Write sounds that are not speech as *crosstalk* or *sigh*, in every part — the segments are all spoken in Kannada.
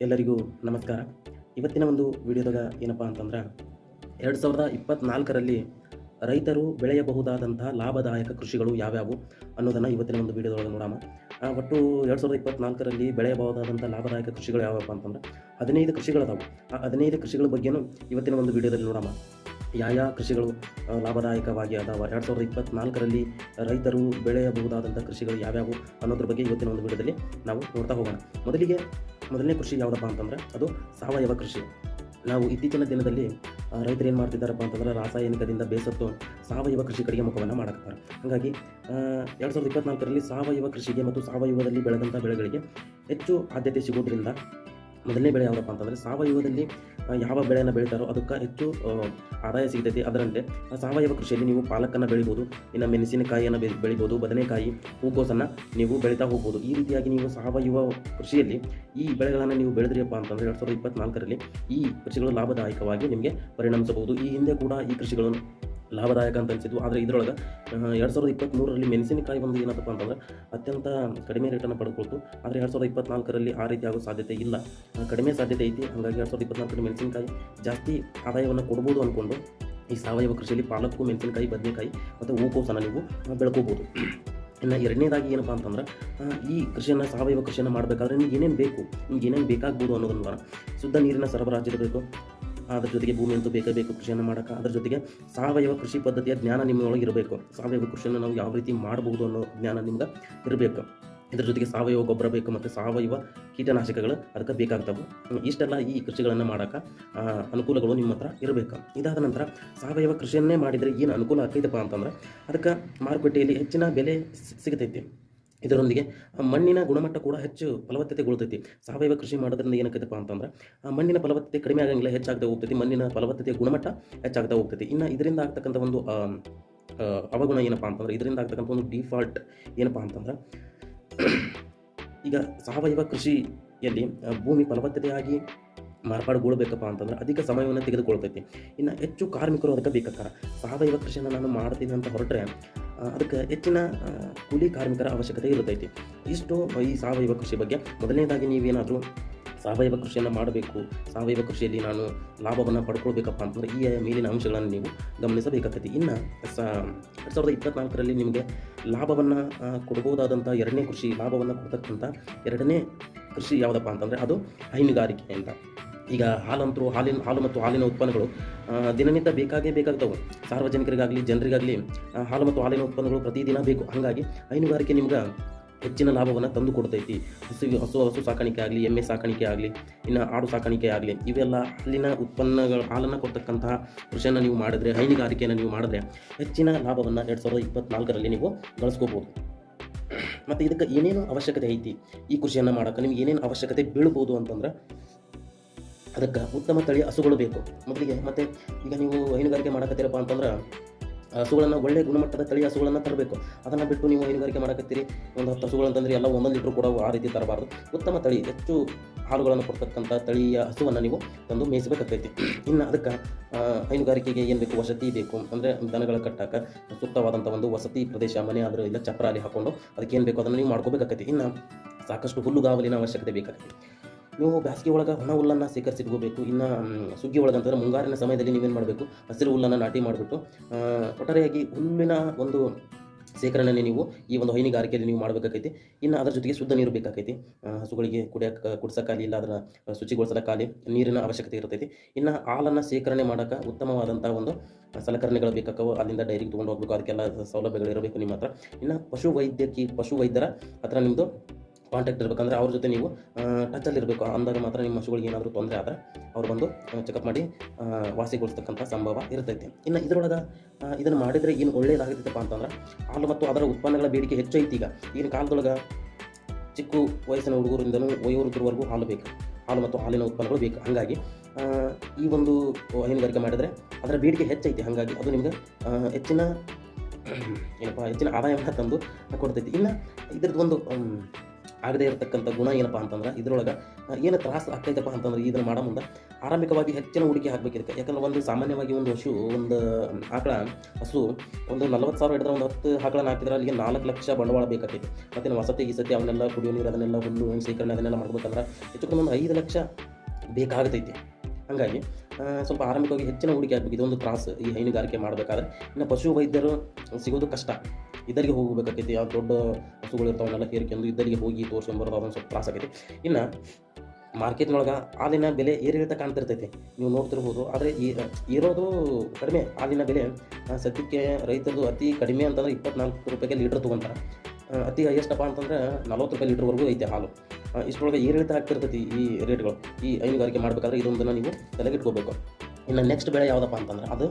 ಎಲ್ಲರಿಗೂ ನಮಸ್ಕಾರ. ಇವತ್ತಿನ ಒಂದು ವಿಡಿಯೋದಾಗ ಏನಪ್ಪ ಅಂತಂದ್ರೆ, ಎರಡು ಸಾವಿರದ ಇಪ್ಪತ್ತ್ನಾಲ್ಕರಲ್ಲಿ ರೈತರು ಬೆಳೆಯಬಹುದಾದಂತಹ ಲಾಭದಾಯಕ ಕೃಷಿಗಳು ಯಾವ್ಯಾವು ಅನ್ನೋದನ್ನು ಇವತ್ತಿನ ಒಂದು ವಿಡಿಯೋದೊಳಗೆ ನೋಡೋಣ ಒಟ್ಟು ಎರಡು ಸಾವಿರದ ಇಪ್ಪತ್ತ್ನಾಲ್ಕರಲ್ಲಿ ಬೆಳೆಯಬಹುದಾದಂಥ ಲಾಭದಾಯಕ ಕೃಷಿಗಳು ಯಾವ್ಯಾವಪ್ಪ ಅಂತಂದ್ರೆ, ಹದಿನೈದು ಕೃಷಿಗಳದಾವು. ಆ ಹದಿನೈದು ಕೃಷಿಗಳ ಬಗ್ಗೆನೂ ಇವತ್ತಿನ ಒಂದು ವಿಡಿಯೋದಲ್ಲಿ ನೋಡೋಣ ಯಾವ ಕೃಷಿಗಳು ಲಾಭದಾಯಕವಾಗಿ ಅದಾವ? ಎರಡು ಸಾವಿರದ ಇಪ್ಪತ್ತ್ನಾಲ್ಕರಲ್ಲಿ ರೈತರು ಬೆಳೆಯಬಹುದಾದಂಥ ಕೃಷಿಗಳು ಯಾವ್ಯಾವು ಅನ್ನೋದ್ರ ಬಗ್ಗೆ ಇವತ್ತಿನ ಒಂದು ವಿಡಿಯೋದಲ್ಲಿ ನಾವು ನೋಡ್ತಾ ಹೋಗೋಣ. ಮೊದಲಿಗೆ ಮೊದಲನೇ ಕೃಷಿ ಯಾವುದಪ್ಪ ಅಂತಂದರೆ ಅದು ಸಾವಯವ ಕೃಷಿ. ನಾವು ಇತ್ತೀಚಿನ ದಿನದಲ್ಲಿ ರೈತರು ಏನು ಮಾಡ್ತಿದ್ದಾರಪ್ಪ ಅಂತಂದ್ರೆ ರಾಸಾಯನಿಕದಿಂದ ಬೇಸತ್ತು ಸಾವಯವ ಕೃಷಿ ಕಡೆಗೆ ಮುಖವನ್ನು ಮಾಡಕತ್ತಾರೆ. ಹಾಗಾಗಿ ಎರಡು ಸಾವಿರದ ಇಪ್ಪತ್ನಾಲ್ಕರಲ್ಲಿ ಸಾವಯವ ಕೃಷಿಗೆ ಮತ್ತು ಸಾವಯವದಲ್ಲಿ ಬೆಳೆದಂಥ ಬೆಳೆಗಳಿಗೆ ಹೆಚ್ಚು ಆದ್ಯತೆ ಸಿಗೋದ್ರಿಂದ ಮೊದಲನೇ ಬೆಳೆ ಯಾವುದಪ್ಪ ಅಂತಂದರೆ ಸಾವಯವದಲ್ಲಿ ಯಾವ ಬೆಳೆಯನ್ನು ಬೆಳೀತಾರೋ ಅದಕ್ಕೆ ಹೆಚ್ಚು ಆದಾಯ ಸಿಗ್ತೈತಿ. ಅದರಂತೆ ಸಾವಯವ ಕೃಷಿಯಲ್ಲಿ ನೀವು ಪಾಲಕನ್ನು ಬೆಳಿಬೋದು, ಇನ್ನು ಮೆಣಸಿನಕಾಯಿಯನ್ನು ಬೆಳಿಬೋದು, ಬದನೆಕಾಯಿ, ಹೂಕೋಸನ್ನು ನೀವು ಬೆಳೀತಾ ಹೋಗ್ಬೋದು. ಈ ರೀತಿಯಾಗಿ ನೀವು ಸಾವಯವ ಕೃಷಿಯಲ್ಲಿ ಈ ಬೆಳೆಗಳನ್ನು ನೀವು ಬೆಳೆದ್ರಿಯಪ್ಪ ಅಂತಂದರೆ ಎರಡು ಸಾವಿರದ ಇಪ್ಪತ್ನಾಲ್ಕರಲ್ಲಿ ಈ ಕೃಷಿಗಳು ಲಾಭದಾಯಕವಾಗಿ ನಿಮಗೆ ಪರಿಣಮಿಸಬಹುದು. ಈ ಹಿಂದೆ ಕೂಡ ಈ ಕೃಷಿಗಳು ಲಾಭದಾಯಕ ಅಂತ ಅನಿಸಿದ್ವು. ಆದರೆ ಇದರೊಳಗೆ ಎರಡು ಸಾವಿರದ ಇಪ್ಪತ್ತ್ಮೂರರಲ್ಲಿ ಮೆಣಸಿನಕಾಯಿ ಬಂದು ಏನಪ್ಪ ಅಂತಂದ್ರೆ ಅತ್ಯಂತ ಕಡಿಮೆ ರೇಟನ್ನು ಪಡ್ಕೊಳ್ತು ಆದರೆ ಎರಡು ಸಾವಿರದ ಇಪ್ಪತ್ನಾಲ್ಕರಲ್ಲಿ ಆ ರೀತಿ ಆಗೋ ಸಾಧ್ಯತೆ ಇಲ್ಲ. ಕಡಿಮೆ ಸಾಧ್ಯತೆ ಐತಿ. ಹಾಗಾಗಿ ಎರಡು ಸಾವಿರದ ಇಪ್ಪತ್ನಾಲ್ಕರಲ್ಲಿ ಮೆಣಸಿನಕಾಯಿ ಜಾಸ್ತಿ ಆದಾಯವನ್ನು ಕೊಡ್ಬೋದು ಅಂದ್ಕೊಂಡು ಈ ಸಾವಯವ ಕೃಷಿಯಲ್ಲಿ ಪಾಲಕ್ಕು, ಮೆಣಸಿನಕಾಯಿ, ಬದನೆಕಾಯಿ ಮತ್ತು ಹೂಕೋಸನ್ನು ನೀವು ಬೆಳ್ಕೋಬೋದು. ಇನ್ನು ಎರಡನೇದಾಗಿ ಏನಪ್ಪ ಅಂತಂದ್ರೆ ಈ ಕೃಷಿಯನ್ನು, ಸಾವಯವ ಕೃಷಿಯನ್ನು ಮಾಡಬೇಕಾದ್ರೆ ನಿಮ್ಗೆ ಏನೇನು ಬೇಕು, ನಿಮ್ಗೆ ಏನೇನು ಬೇಕಾಗ್ಬೋದು ಅನ್ನೋದನ್ನು ಶುದ್ಧ ನೀರಿನ ಸರಬರಾಜು ಇರಬೇಕು ಅದ್ರ ಜೊತೆಗೆ ಭೂಮಿ ಅಂತೂ ಬೇಕೇ ಬೇಕು ಕೃಷಿಯನ್ನು ಮಾಡೋಕೆ? ಅದ್ರ ಜೊತೆಗೆ ಸಾವಯವ ಕೃಷಿ ಪದ್ಧತಿಯ ಜ್ಞಾನ ನಿಮ್ಮೊಳಗೆ ಇರಬೇಕು. ಸಾವಯವ ಕೃಷಿಯನ್ನು ನಾವು ಯಾವ ರೀತಿ ಮಾಡಬಹುದು ಅನ್ನೋ ಜ್ಞಾನ ನಿಮ್ಗೆ ಇರಬೇಕು. ಇದ್ರ ಜೊತೆಗೆ ಸಾವಯವ ಗೊಬ್ಬರ ಬೇಕು ಮತ್ತು ಸಾವಯವ ಕೀಟನಾಶಕಗಳು ಅದಕ್ಕೆ ಬೇಕಾಗ್ತವೆ. ಇಷ್ಟೆಲ್ಲ ಈ ಕೃಷಿಗಳನ್ನು ಮಾಡೋಕೆ ಅನುಕೂಲಗಳು ನಿಮ್ಮ ಹತ್ರ ಇರಬೇಕು. ಇದಾದ ನಂತರ ಸಾವಯವ ಕೃಷಿಯನ್ನೇ ಮಾಡಿದರೆ ಏನು ಅನುಕೂಲ ಆಗ್ತೈತಪ್ಪ ಅಂತಂದ್ರೆ ಅದಕ್ಕೆ ಮಾರುಕಟ್ಟೆಯಲ್ಲಿ ಹೆಚ್ಚಿನ ಬೆಲೆ ಸಿಗತೈತಿ. ಇದರೊಂದಿಗೆ ಮಣ್ಣಿನ ಗುಣಮಟ್ಟ ಕೂಡ ಹೆಚ್ಚು ಫಲವತ್ತತೆಗೊಳ್ತೈತಿ ಸಾವಯವ ಕೃಷಿ ಮಾಡೋದ್ರಿಂದ ಏನಕ್ಕೈತಪ್ಪ ಅಂತಂದ್ರೆ ಮಣ್ಣಿನ ಫಲವತ್ತತೆ ಕಡಿಮೆ ಆಗಂಗಿಲ್ಲ, ಹೆಚ್ಚಾಗ್ತಾ ಹೋಗ್ತೈತಿ. ಮಣ್ಣಿನ ಫಲವತ್ತತೆ ಗುಣಮಟ್ಟ ಹೆಚ್ಚಾಗ್ತಾ ಹೋಗ್ತೈತಿ. ಇನ್ನು ಇದರಿಂದ ಆಗ್ತಕ್ಕಂಥ ಒಂದು ಅವಗುಣ ಏನಪ್ಪ ಅಂತಂದ್ರೆ ಇದರಿಂದ ಆಗ್ತಕ್ಕಂಥ ಒಂದು ಡಿಫಾಲ್ಟ್ ಏನಪ್ಪ ಅಂತಂದ್ರೆ ಈಗ ಸಾವಯವ ಕೃಷಿಯಲ್ಲಿ ಭೂಮಿ ಫಲವತ್ತತೆಯಾಗಿ ಮಾರ್ಪಾಡುಗೊಳ್ಬೇಕಪ್ಪ ಅಂತಂದ್ರೆ ಅಧಿಕ ಸಮಯವನ್ನು ತೆಗೆದುಕೊಳ್ತೈತಿ. ಇನ್ನು ಹೆಚ್ಚು ಕಾರ್ಮಿಕರು ಅದಕ್ಕೆ ಬೇಕಾಗ್ತಾರೆ ಸಾವಯವ ಕೃಷಿಯನ್ನು ನಾನು ಮಾಡ್ತೀನಿ ಅಂತ ಹೊರಟ್ರೆ ಅದಕ್ಕೆ ಹೆಚ್ಚಿನ ಕೂಲಿ ಕಾರ್ಮಿಕರ ಅವಶ್ಯಕತೆ ಇರುತ್ತೈತಿ. ಇಷ್ಟು ಈ ಸಾವಯವ ಕೃಷಿ ಬಗ್ಗೆ ಮೊದಲನೇದಾಗಿ ನೀವೇನಾದರೂ ಸಾವಯವ ಕೃಷಿಯನ್ನು ಮಾಡಬೇಕು, ಸಾವಯವ ಕೃಷಿಯಲ್ಲಿ ನಾನು ಲಾಭವನ್ನು ಪಡ್ಕೊಳ್ಬೇಕಪ್ಪ ಅಂತಂದ್ರೆ ಈ ಮೇಲಿನ ಅಂಶಗಳನ್ನು ನೀವು ಗಮನಿಸಬೇಕಾಗ್ತೈತಿ. ಇನ್ನು, ಸ, ಎರಡು ಸಾವಿರದ ಇಪ್ಪತ್ನಾಲ್ಕರಲ್ಲಿ ನಿಮಗೆ ಲಾಭವನ್ನು ಕೊಡ್ಬೋದಾದಂಥ ಎರಡನೇ ಕೃಷಿ, ಲಾಭವನ್ನು ಕೊಡ್ತಕ್ಕಂಥ ಎರಡನೇ ಕೃಷಿ ಯಾವುದಪ್ಪ ಅಂತಂದರೆ ಅದು ಹೈನುಗಾರಿಕೆ ಅಂತ. ಈಗ ಹಾಲಂತರೂ, ಹಾಲಿನ, ಹಾಲು ಮತ್ತು ಹಾಲಿನ ಉತ್ಪನ್ನಗಳು ದಿನನಿತ್ಯ ಬೇಕಾಗೇ ಬೇಕಾಗ್ತವೆ. ಸಾರ್ವಜನಿಕರಿಗಾಗಲಿ, ಜನರಿಗಾಗಲಿ ಹಾಲು ಮತ್ತು ಹಾಲಿನ ಉತ್ಪನ್ನಗಳು ಪ್ರತಿದಿನ ಬೇಕು. ಹಾಗಾಗಿ ಹೈನುಗಾರಿಕೆ ನಿಮ್ಗೆ ಹೆಚ್ಚಿನ ಲಾಭವನ್ನು ತಂದು ಕೊಡ್ತೈತಿ. ಹಸು ಹಸು ಹಸು ಸಾಕಾಣಿಕೆ ಆಗಲಿ, ಎಮ್ಮೆ ಸಾಕಾಣಿಕೆ ಆಗಲಿ, ಇನ್ನು ಆಡು ಸಾಕಾಣಿಕೆ ಆಗಲಿ, ಇವೆಲ್ಲ ಹಾಲಿನ ಉತ್ಪನ್ನಗಳ, ಹಾಲನ್ನು ಕೊಡ್ತಕ್ಕಂತಹ ಕೃಷಿಯನ್ನು ನೀವು ಮಾಡಿದ್ರೆ, ಹೈನುಗಾರಿಕೆಯನ್ನು ನೀವು ಮಾಡಿದ್ರೆ ಹೆಚ್ಚಿನ ಲಾಭವನ್ನು ಎರಡು ಸಾವಿರದ ಇಪ್ಪತ್ತ್ನಾಲ್ಕರಲ್ಲಿ ನೀವು ಗಳಿಸ್ಕೋಬೋದು. ಮತ್ತು ಇದಕ್ಕೆ ಏನೇನು ಅವಶ್ಯಕತೆ ಐತಿ? ಈ ಕೃಷಿಯನ್ನು ಮಾಡೋಕ್ಕೆ ನಿಮ್ಗೆ ಏನೇನು ಅವಶ್ಯಕತೆ ಬೀಳ್ಬೋದು ಅಂತಂದ್ರೆ ಅದಕ್ಕೆ ಉತ್ತಮ ತಳಿ ಹಸುಗಳು ಬೇಕು. ಮೊದಲಿಗೆ ಮತ್ತು ಈಗ ನೀವು ಹೈನುಗಾರಿಕೆ ಮಾಡಕತ್ತೀರಪ್ಪ ಅಂತಂದ್ರೆ ಹಸುಗಳನ್ನು ಒಳ್ಳೆ ಗುಣಮಟ್ಟದ ತಳಿ ಹಸುಗಳನ್ನು ತರಬೇಕು. ಅದನ್ನು ಬಿಟ್ಟು ನೀವು ಹೈನುಗಾರಿಕೆ ಮಾಡಕತ್ತೀರಿ. ಒಂದು ಹತ್ತು ಹಸುಗಳು ಅಂತಂದ್ರೆ ಎಲ್ಲ ಒಂದೊಂದು ಲೀಟ್ರ್ ಕೂಡ ಆ ರೀತಿ ತರಬಾರ್ದು. ಉತ್ತಮ ತಳಿ ಹೆಚ್ಚು ಹಾಲುಗಳನ್ನು ಕೊಡ್ತಕ್ಕಂಥ ತಳಿಯ ಹಸುವನ್ನು ನೀವು ತಂದು ಮೇಯಿಸಬೇಕಾಗ್ತೈತಿ. ಇನ್ನು ಅದಕ್ಕೆ ಹೈನುಗಾರಿಕೆಗೆ ಏನು ಬೇಕು? ವಸತಿ ಬೇಕು. ಅಂದರೆ ದನಗಳ ಕಟ್ಟಾಕ ಸೂಕ್ತವಾದಂಥ ಒಂದು ವಸತಿ ಪ್ರದೇಶ, ಮನೆ ಆದರೂ ಇಲ್ಲ ಚಪ್ರಾಲಿ ಹಾಕೊಂಡು ಅದಕ್ಕೆ ಏನು ಬೇಕು? ಅದನ್ನು ನೀವು ಮಾಡ್ಕೋಬೇಕಾಗತ್ತೆ. ಇನ್ನು ಸಾಕಷ್ಟು ಹುಲ್ಲುಗಾವಲಿನ ಅವಶ್ಯಕತೆ ಬೇಕಾಗೈತಿ ನೀವು ಬೇಸಿಗೆ ಒಳಗೆ ಒಣ ಹುಲ್ಲನ್ನು ಸೇಕರಿಸಿಟ್ಕೋಬೇಕು ಇನ್ನು ಸುಗ್ಗಿ ಒಳಗೆ ಅಂತಂದರೆ ಮುಂಗಾರಿನ ಸಮಯದಲ್ಲಿ ನೀವೇನು ಮಾಡಬೇಕು? ಹಸಿರು ಹುಲ್ಲನ್ನು ನಾಟಿ ಮಾಡಿಬಿಟ್ಟು ಒಟ್ಟಾರೆಯಾಗಿ ಹುಲ್ಲಿನ ಒಂದು ಶೇಖರಣೆ ನೀವು ಈ ಒಂದು ಹೈನುಗಾರಿಕೆಯಲ್ಲಿ ನೀವು ಮಾಡಬೇಕಾಗೈತಿ ಇನ್ನು ಅದರ ಜೊತೆಗೆ ಶುದ್ಧ ನೀರು ಬೇಕಾಗೈತಿ ಹಸುಗಳಿಗೆ ಕುಡಿಯೋಕೆ ಕುಡ್ಸೋಕ್ಕಾಗಲಿ ಇಲ್ಲ ಅದರ ಶುಚಿಗೊಳಿಸೋಕ್ಕಾಗಲಿ ನೀರಿನ ಅವಶ್ಯಕತೆ ಇರ್ತೈತಿ. ಇನ್ನು ಹಾಲನ್ನು ಶೇಖರಣೆ ಮಾಡೋಕೆ ಉತ್ತಮವಾದಂಥ ಒಂದು ಸಲಕರಣೆಗಳು ಬೇಕಾಗವು ಅಲ್ಲಿಂದ ಡೈರಿಗೆ ತೊಗೊಂಡು ಹೋಗ್ಬೇಕು. ಅದಕ್ಕೆಲ್ಲ ಸೌಲಭ್ಯಗಳು ಇರಬೇಕು ನಿಮ್ಮ ಹತ್ರ. ಇನ್ನು ಪಶು ವೈದ್ಯಕೀಯ ಪಶು ಹತ್ರ ನಿಮ್ಮದು ಕಾಂಟ್ಯಾಕ್ಟ್ ಇರಬೇಕಂದ್ರೆ ಅವ್ರ ಜೊತೆ ನೀವು ಟಚಲ್ಲಿ ಇರಬೇಕು. ಅಂದಾಗ ಮಾತ್ರ ನಿಮ್ಮ ಹಸುಗಳಿಗೆ ಏನಾದರೂ ತೊಂದರೆ ಆದರೆ ಅವ್ರು ಬಂದು ಚೆಕಪ್ ಮಾಡಿ ವಾಸಿಗೊಳಿಸ್ತಕ್ಕಂಥ ಸಂಭವ ಇರ್ತೈತಿ. ಇನ್ನು ಇದರೊಳಗೆ ಇದನ್ನು ಮಾಡಿದರೆ ಏನು ಒಳ್ಳೆಯದಾಗತ್ತಪ್ಪ ಅಂತಂದ್ರೆ, ಹಾಲು ಮತ್ತು ಅದರ ಉತ್ಪನ್ನಗಳ ಬೇಡಿಕೆ ಹೆಚ್ಚೈತಿ ಈಗ. ಈಗಿನ ಕಾಲದೊಳಗೆ ಚಿಕ್ಕ ವಯಸ್ಸಿನ ಹುಡುಗರಿಂದನೂ ವಯೋವೃದ್ಧರವರೆಗೂ ಹಾಲು ಬೇಕು. ಹಾಲು ಮತ್ತು ಹಾಲಿನ ಉತ್ಪನ್ನಗಳು ಬೇಕು. ಹಾಗಾಗಿ ಈ ಒಂದು ಹೈನುಗಾರಿಕೆ ಮಾಡಿದರೆ ಅದರ ಬೇಡಿಕೆ ಹೆಚ್ಚೈತಿ ಹಾಗಾಗಿ ಅದು ನಿಮಗೆ ಹೆಚ್ಚಿನ *clears throat* ಏನಪ್ಪ, ಹೆಚ್ಚಿನ ಆದಾಯವನ್ನು ತಂದು ಕೊಡ್ತೈತಿ. ಇನ್ನು ಇದ್ರದ್ದು ಒಂದು ಆಗದೇ ಇರತಕ್ಕಂಥ ಗುಣ ಏನಪ್ಪ ಅಂತಂದ್ರೆ ಇದ್ರೊಳಗೆ ಏನು ತ್ರಾಸ ಆಗ್ತೈತಪ್ಪ ಅಂತಂದ್ರೆ ಇದನ್ನು ಮಾಡೋ ಮುಂದೆ ಆರಂಭಿಕವಾಗಿ ಹೆಚ್ಚಿನ ಹೂಡಿಕೆ ಹಾಕ್ಬೇಕು ಇದಕ್ಕೆ ಯಾಕಂದ್ರೆ ಒಂದು ಸಾಮಾನ್ಯವಾಗಿ ಒಂದು ಹಸು, ಒಂದು ಆಕಳ, ಹಸು ಒಂದು ನಲ್ವತ್ತು ಸಾವಿರ ಹಿಡಿದ್ರೆ ಒಂದು ಹತ್ತು ಆಕಳನ್ನ ಹಾಕಿದ್ರೆ ಅಲ್ಲಿಗೆ ನಾಲ್ಕು ಲಕ್ಷ ಬಂಡವಾಳ ಬೇಕಾಗ್ತೈತಿ. ಮತ್ತು ವಸತಿ ಸತಿ ಅವನ್ನೆಲ್ಲ ಕುಡಿಯೋ ನೀರು, ಅದನ್ನೆಲ್ಲ ಹುಲ್ಲು ಶೇಖರಣೆ, ಅದನ್ನೆಲ್ಲ ಮಾಡ್ಬೇಕಂದ್ರೆ ಹೆಚ್ಚು ಕಮ್ಮಿ ಒಂದು ಐದು ಲಕ್ಷ ಬೇಕಾಗತೈತಿ. ಹಾಗಾಗಿ ಸ್ವಲ್ಪ ಆರಂಭಿಕವಾಗಿ ಹೆಚ್ಚಿನ ಹೂಡಿಕೆ ಆಗಬೇಕು. ಇದೊಂದು ತ್ರಾಸು ಈ ಹೈನುಗಾರಿಕೆ ಮಾಡಬೇಕಾದ್ರೆ. ಇನ್ನು ಪಶು ವೈದ್ಯರು ಸಿಗೋದು ಕಷ್ಟ. ಇದರಿಗೆ ಹೋಗಬೇಕಾಗೈತಿ ಯಾವ ದೊಡ್ಡ ಹಸುಗಳು ಇರ್ತಾವನ್ನೆಲ್ಲ ಹೇರ್ಕೊಂಡು ಇದರಿಗೆ ಹೋಗಿ ತೋರ್ಸ್ಕೊಂಬರೋದು ಅದೊಂದು ಸ್ವಲ್ಪ ತ್ರಾಸ ಆಗೈತಿ. ಇನ್ನು ಮಾರ್ಕೆಟ್ನೊಳಗೆ ಹಾಲಿನ ಬೆಲೆ ಏರಿಳಿತ ಕಾಣ್ತಿರ್ತೈತಿ. ನೀವು ನೋಡ್ತಿರ್ಬೋದು. ಆದರೆ ಈ ಇರೋದು ಕಡಿಮೆ. ಹಾಲಿನ ಬೆಲೆ ಆ, ಸದ್ಯಕ್ಕೆ ರೈತರದು ಅತಿ ಕಡಿಮೆ ಅಂತಂದ್ರೆ ಇಪ್ಪತ್ನಾಲ್ಕು ರೂಪಾಯಿಗೆ ಲೀಟ್ರ್ ತೊಗೊಂತಾರೆ ಆ, ಅತಿ ಎಷ್ಟಪ್ಪ ಅಂತಂದ್ರೆ ನಲ್ವತ್ತು ರೂಪಾಯಿ ಲೀಟ್ರ್ವರೆಗೂ ಐತೆ ಹಾಲು. ಆ, ಇಷ್ಟರೊಳಗೆ ಏರಿಳಿತ ಆಗ್ತಿರ್ತೈತಿ ಈ ರೇಟ್ಗಳು. ಈ ಹೈನುಗಾರಿಕೆ ಮಾಡಬೇಕಾದ್ರೆ ಇದೊಂದನ್ನು ನೀವು ತಲೆಗಿಟ್ಕೋಬೇಕು. ಇನ್ನು ನೆಕ್ಸ್ಟ್ ಬೆಳೆ ಯಾವುದಪ್ಪ ಅಂತಂದ್ರೆ ಅದು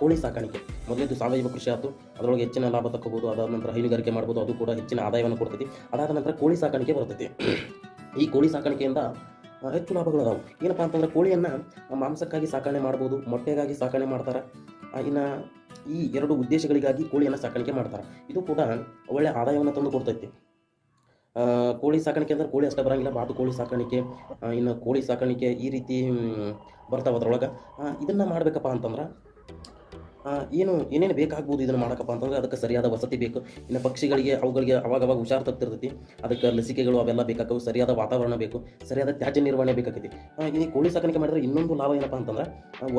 ಕೋಳಿ ಸಾಕಾಣಿಕೆ. ಮೊದಲಿದ್ದು ಸಾವಯವ ಕೃಷಿ ಆಯಿತು, ಅದರೊಳಗೆ ಹೆಚ್ಚಿನ ಲಾಭ ತಕ್ಕೋಬೋದು, ಅದಾದ ನಂತರ ಹೈನುಗಾರಿಕೆ ಮಾಡ್ಬೋದು, ಅದು ಕೂಡ ಹೆಚ್ಚಿನ ಆದಾಯವನ್ನು ಕೊಡ್ತೈತಿ. ಅದಾದ ನಂತರ ಕೋಳಿ ಸಾಕಾಣಿಕೆ ಬರ್ತೈತಿ. ಈ ಕೋಳಿ ಸಾಕಾಣಿಕೆಯಿಂದ ಹೆಚ್ಚು ಲಾಭಗಳು ಅದಾವು ಏನಪ್ಪ ಅಂತಂದ್ರೆ ಕೋಳಿಯನ್ನು ಮಾಂಸಕ್ಕಾಗಿ ಸಾಕಾಣೆ ಮಾಡ್ಬೋದು, ಮೊಟ್ಟೆಗಾಗಿ ಸಾಕಾಣೆ ಮಾಡ್ತಾರೆ. ಇನ್ನು ಈ ಎರಡು ಉದ್ದೇಶಗಳಿಗಾಗಿ ಕೋಳಿಯನ್ನು ಸಾಕಾಣಿಕೆ ಮಾಡ್ತಾರೆ. ಇದು ಕೂಡ ಒಳ್ಳೆಯ ಆದಾಯವನ್ನು ತಂದು ಕೊಡ್ತೈತಿ. ಕೋಳಿ ಸಾಕಾಣಿಕೆ ಅಂದ್ರೆ ಕೋಳಿ ಅಷ್ಟೇ ಬರೋಂಗಿಲ್ಲ, ಬಾತು ಕೋಳಿ ಸಾಕಾಣಿಕೆ ಇನ್ನು ಕೋಳಿ ಸಾಕಾಣಿಕೆ ಈ ರೀತಿ ಬರ್ತಾವೆ ಅದ್ರೊಳಗೆ. ಇದನ್ನು ಮಾಡಬೇಕಪ್ಪ ಅಂತಂದ್ರೆ ಏನು, ಏನೇನು ಬೇಕಾಗ್ಬೋದು ಇದನ್ನು ಮಾಡಕಪ್ಪ ಅಂತಂದ್ರೆ ಅದಕ್ಕೆ ಸರಿಯಾದ ವಸತಿ ಬೇಕು. ಇನ್ನು ಪಕ್ಷಿಗಳಿಗೆ, ಅವುಗಳಿಗೆ ಅವಾಗವಾಗ ಅವಾಗ ಹುಷಾರು ತಪ್ತಿರ್ತೈತಿ. ಅದಕ್ಕೆ ಲಸಿಕೆಗಳು ಅವೆಲ್ಲ ಬೇಕಾಗವು ಸರಿಯಾದ ವಾತಾವರಣ ಬೇಕು, ಸರಿಯಾದ ತ್ಯಾಜ್ಯ ನಿರ್ವಹಣೆ ಬೇಕಾಗೈತಿ ಈ ಕೋಳಿ ಸಾಕಾಣಿಕೆ ಮಾಡಿದ್ರೆ ಇನ್ನೊಂದು ಲಾಭ ಏನಪ್ಪ ಅಂತಂದ್ರೆ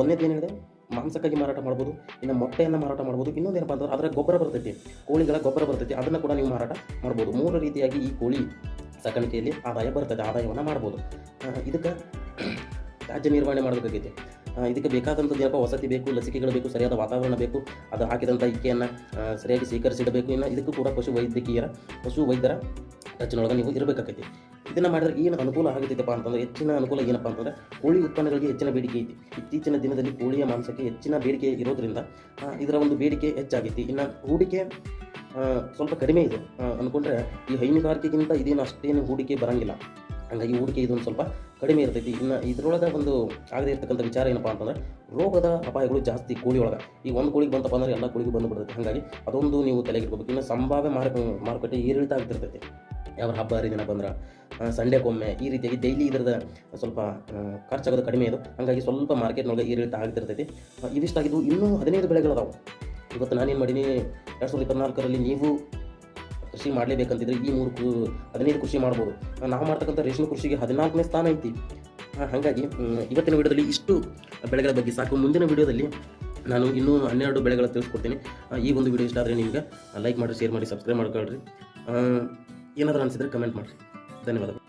ಒಂದನೇ ಒಂದನೇದು ಏನಿದೆ ಮಾಂಸಕ್ಕಾಗಿ ಮಾರಾಟ ಮಾಡ್ಬೋದು, ಇನ್ನು ಮೊಟ್ಟೆಯನ್ನು ಮಾರಾಟ ಮಾಡ್ಬೋದು, ಇನ್ನೊಂದು ಏನಪ್ಪ ಅಂತಂದ್ರೆ ಅದರ ಗೊಬ್ಬರ ಬರ್ತೈತಿ, ಕೋಳಿಗಳ ಗೊಬ್ಬರ ಬರ್ತೈತಿ, ಅದನ್ನು ಕೂಡ ನೀವು ಮಾರಾಟ ಮಾಡ್ಬೋದು. ಮೂರು ರೀತಿಯಾಗಿ ಈ ಕೋಳಿ ಸಾಕಾಣಿಕೆಯಲ್ಲಿ ಆದಾಯ ಬರ್ತದೆ, ಆದಾಯವನ್ನು ಮಾಡ್ಬೋದು. ಇದಕ್ಕೆ ತ್ಯಾಜ್ಯ ನಿರ್ವಹಣೆ ಮಾಡಬೇಕಾಗೈತಿ. ಇದಕ್ಕೆ ಬೇಕಾದಂಥದ್ದು ಏನಪ್ಪ, ವಸತಿ ಬೇಕು, ಲಸಿಕೆಗಳು ಬೇಕು, ಸರಿಯಾದ ವಾತಾವರಣ ಬೇಕು, ಅದು ಹಾಕಿದಂಥ ಇಕ್ಕೆಯನ್ನು ಸರಿಯಾಗಿ ಸ್ವೀಕರಿಸಿಡಬೇಕು. ಇನ್ನು ಇದಕ್ಕೂ ಕೂಡ ಪಶು ವೈದ್ಯಕೀಯರ, ಪಶು ವೈದ್ಯರ ರಚನೆಯೊಳಗೆ ನೀವು ಇರಬೇಕಾಗೈತಿ ಇದನ್ನು ಮಾಡಿದ್ರೆ ಏನು ಅನುಕೂಲ ಆಗತೈತಪ್ಪ ಅಂತಂದ್ರೆ ಹೆಚ್ಚಿನ ಅನುಕೂಲ ಏನಪ್ಪ ಅಂತಂದ್ರೆ ಕೋಳಿ ಉತ್ಪನ್ನಗಳಿಗೆ ಹೆಚ್ಚಿನ ಬೇಡಿಕೆ ಐತಿ. ಇತ್ತೀಚಿನ ದಿನದಲ್ಲಿ ಕೋಳಿಯ ಮಾಂಸಕ್ಕೆ ಹೆಚ್ಚಿನ ಬೇಡಿಕೆ ಇರೋದ್ರಿಂದ ಇದರ ಒಂದು ಬೇಡಿಕೆ ಹೆಚ್ಚಾಗೈತಿ. ಇನ್ನು ಹೂಡಿಕೆ ಸ್ವಲ್ಪ ಕಡಿಮೆ ಇದೆ. ಅಂದ್ಕೊಂಡ್ರೆ ಈ ಹೈನುಗಾರಿಕೆಗಿಂತ ಇದೇನು ಅಷ್ಟೇನು ಹೂಡಿಕೆ ಬರಂಗಿಲ್ಲ. ಹಾಗಾಗಿ ಹೂಡಿಕೆ ಇದೊಂದು ಸ್ವಲ್ಪ ಕಡಿಮೆ ಇರ್ತೈತಿ. ಇನ್ನು ಇದರೊಳಗೆ ಒಂದು ಆಗದೇ ಇರ್ತಕ್ಕಂಥ ವಿಚಾರ ಏನಪ್ಪ ಅಂತಂದ್ರೆ ರೋಗದ ಅಪಾಯಗಳು ಜಾಸ್ತಿ ಕೋಳಿಯೊಳಗೆ. ಈ ಒಂದು ಕೋಳಿಗೆ ಬಂತಪ್ಪ ಅಂದ್ರೆ ಎಲ್ಲ ಕೋಳಿಗೂ ಬಂದು ಬಿಡ್ತೈತೆ. ಹಾಗಾಗಿ ಅದೊಂದು ನೀವು ತಲೆಗಿಟ್ಕೋಬೇಕು ಇನ್ನು ಸಂಭಾವ್ಯ ಮಾರುಕ ಮಾರುಕಟ್ಟೆ ಏರಿಳಿತ ಆಗ್ತಿರ್ತೈತಿ. ಯಾವ ಹಬ್ಬ ಹರಿದಿನ ಬಂದ್ರೆ ಸಂಡೇಗೊಮ್ಮೆ ಈ ರೀತಿಯಾಗಿ ಡೈಲಿ ಇದ್ರದ ಸ್ವಲ್ಪ ಖರ್ಚಾಗೋದು ಕಡಿಮೆ ಇದು ಹಾಗಾಗಿ ಸ್ವಲ್ಪ ಮಾರ್ಕೆಟ್ನೊಳಗೆ ಏರಿಳಿತ ಆಗ್ತಿರ್ತೈತಿ. ಇವಿಷ್ಟಾಗಿದ್ದು ಇನ್ನೂ ಹದಿನೈದು ಬೆಳೆಗಳದಾವು. ಇವತ್ತು ನಾನೇನು ಮಾಡೀನಿ, ಎರಡು ಸಾವಿರದ ಇಪ್ಪತ್ನಾಲ್ಕರಲ್ಲಿ ನೀವು ಕೃಷಿ ಮಾಡಲೇಬೇಕಂತಿದ್ರೆ ಈ ಮೂರು ಕು, ಹದಿನೈದು ಕೃಷಿ ಮಾಡ್ಬೋದು. ನಾವು ಮಾಡ್ತಕ್ಕಂಥ ರೇಷ್ಮೆ ಕೃಷಿಗೆ ಹದಿನಾಲ್ಕನೇ ಸ್ಥಾನ ಐತಿ. ಹಾಗಾಗಿ ಇವತ್ತಿನ ವಿಡಿಯೋದಲ್ಲಿ ಇಷ್ಟು ಬೆಳೆಗಳ ಬಗ್ಗೆ ಸಾಕು. ಮುಂದಿನ ವಿಡಿಯೋದಲ್ಲಿ ನಾನು ಇನ್ನೂ ಹನ್ನೆರಡು ಬೆಳೆಗಳ ತಿಳಿಸ್ಕೊಡ್ತೀನಿ. ಈ ಒಂದು ವಿಡಿಯೋ ಇಷ್ಟ ಆದರೆ ನಿಮ್ಗೆ ಲೈಕ್ ಮಾಡಿ, ಶೇರ್ ಮಾಡಿ, ಸಬ್ಸ್ಕ್ರೈಬ್ ಮಾಡ್ಕೊಳ್ರಿ. ಏನಾದರೂ ಅನಿಸಿದ್ರೆ ಕಮೆಂಟ್ ಮಾಡಿರಿ. ಧನ್ಯವಾದಗಳು.